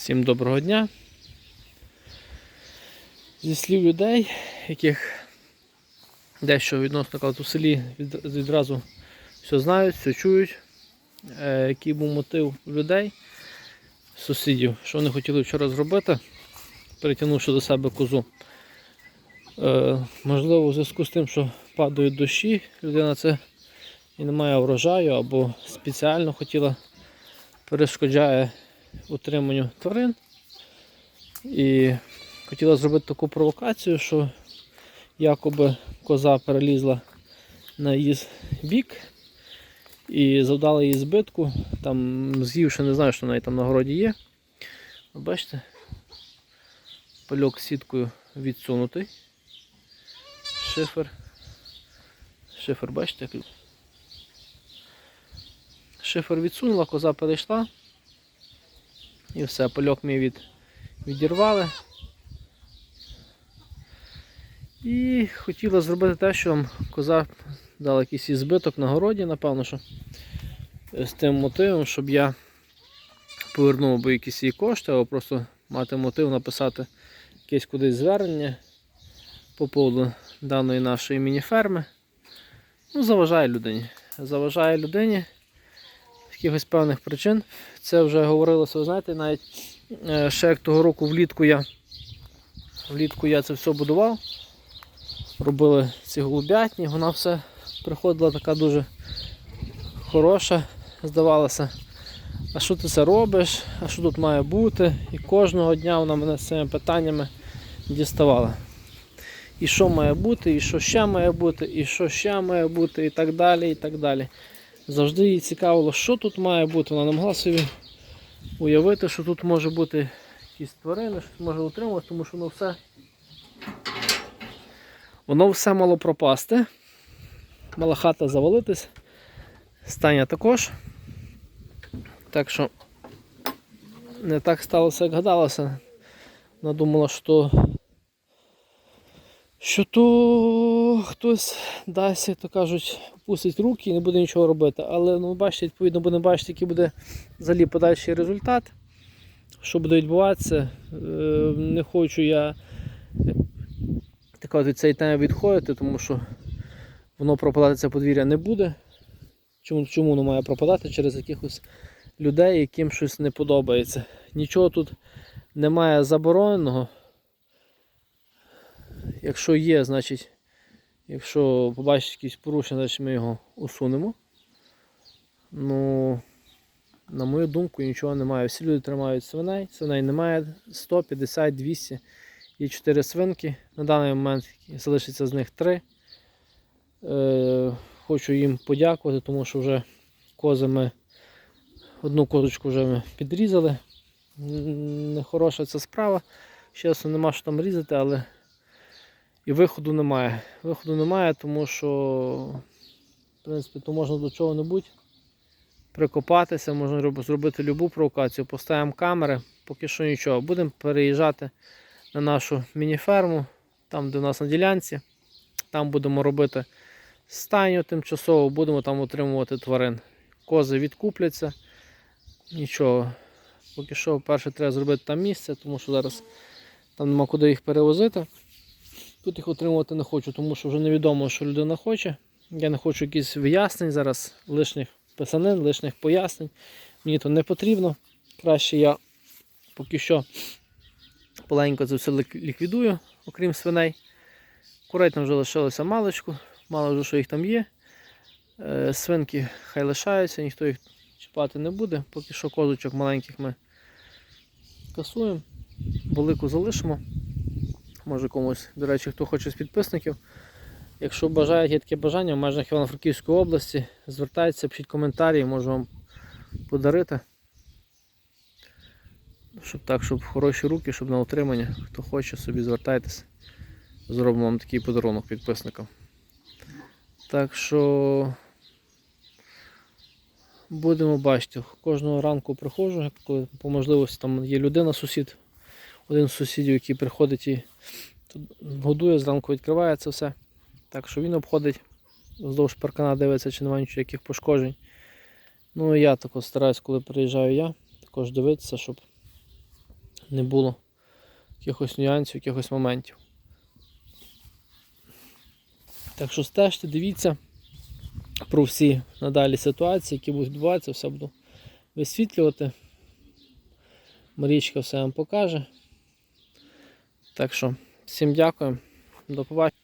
Всім доброго дня. Зі слів людей, яких дещо відносно кажуть, у селі відразу все знають, все чують, е, який був мотив людей, сусідів, що вони хотіли вчора зробити, перетягнувши до себе козу. Е, можливо, у зв'язку з тим, що падають дощі, людина це і не має врожаю, або спеціально хотіла перешкоджає утриманню тварин. І хотіла зробити таку провокацію, що якоби коза перелізла на її бік і завдала їй збитку. Там з'ївши, не знаю, що в там на городі є. Бачите? Пальок сіткою відсунутий. Шифер. Шифер, бачите? Шифер відсунула, коза перейшла. І все, польок ми від, відірвали. І хотіла зробити те, що нам коза дала якийсь збиток на городі, напевно, що з тим мотивом, щоб я повернув би якісь її кошти, або просто мати мотив написати якесь кудись звернення по поводу даної нашої міні-ферми. Ну, заважає людині. Заважає людині якихось певних причин. Це вже говорилося, ви знаєте, навіть е, ще як того року влітку я влітку я це все будував. Робили ці голубятні, вона все приходила така дуже хороша, здавалося. А що ти це робиш? А що тут має бути? І кожного дня вона мене з цими питаннями діставала. І що має бути, і що ще має бути, і що ще має бути, і так далі, і так далі. Завжди їй цікавило, що тут має бути. Вона не могла собі уявити, що тут може бути якісь тварини, що може утримувати, тому що воно все. Воно все мало пропасти. Мала хата завалитись. Стання також. Так що не так сталося, як гадалося. Вона думала, що що то хтось дасть, як то кажуть, опустить руки і не буде нічого робити. Але ну, бачите, відповідно, будемо бачити, який буде взагалі подальший результат. Що буде відбуватися. Е, Не хочу я так від цієї теми відходити, тому що воно пропадати це подвір'я не буде. Чому, чому воно має пропадати? Через якихось людей, яким щось не подобається. Нічого тут немає забороненого. Якщо є, значить, якщо побачить якісь порушення, значить ми його усунемо. Ну, на мою думку, нічого немає. Всі люди тримають свиней, свиней немає 100, 50, 200. Є 4 свинки. На даний момент залишиться з них 3. Е, хочу їм подякувати, тому що вже кози ми одну козочку вже ми підрізали. Нехороша ця справа. Чесно, нема що там різати, але і виходу немає. Виходу немає, тому що в принципі, то можна до чого-небудь прикопатися, можна роб- зробити любу провокацію. Поставимо камери, поки що нічого. Будемо переїжджати на нашу міні-ферму, там, де у нас на ділянці. Там будемо робити стайню тимчасово, будемо там утримувати тварин. Кози відкупляться. Нічого. Поки що, перше, треба зробити там місце, тому що зараз там нема куди їх перевозити. Тут їх отримувати не хочу, тому що вже невідомо, що людина хоче. Я не хочу якісь вияснень зараз, лишніх писанин, лишніх пояснень. Мені то не потрібно. Краще я поки що поленько це все ліквідую, окрім свиней. Курей там вже лишилося маличку, мало вже що їх там є. Е, Свинки хай лишаються, ніхто їх чіпати не буде. Поки що козочок маленьких ми касуємо, велику залишимо. Може комусь, до речі, хто хоче з підписників. Якщо бажаєте, є таке бажання в межах Івано-Франківської області, звертайтеся, пишіть коментарі, можу вам подарити. Щоб так, щоб хороші руки, щоб на утримання. Хто хоче, собі звертайтеся. Зробимо вам такий подарунок підписникам. Так що будемо бачити. Кожного ранку приходжу, коли по можливості там є людина, сусід, один з сусідів, який приходить і годує, зранку відкриває це все. Так що він обходить, вздовж паркана дивиться, чи немає нічого яких пошкоджень. Ну і я також стараюсь, коли приїжджаю я, також дивитися, щоб не було якихось нюансів, якихось моментів. Так що стежте, дивіться про всі надалі ситуації, які будуть відбуватися, все буду висвітлювати. Марічка все вам покаже. Так що, всім дякую, до побачення.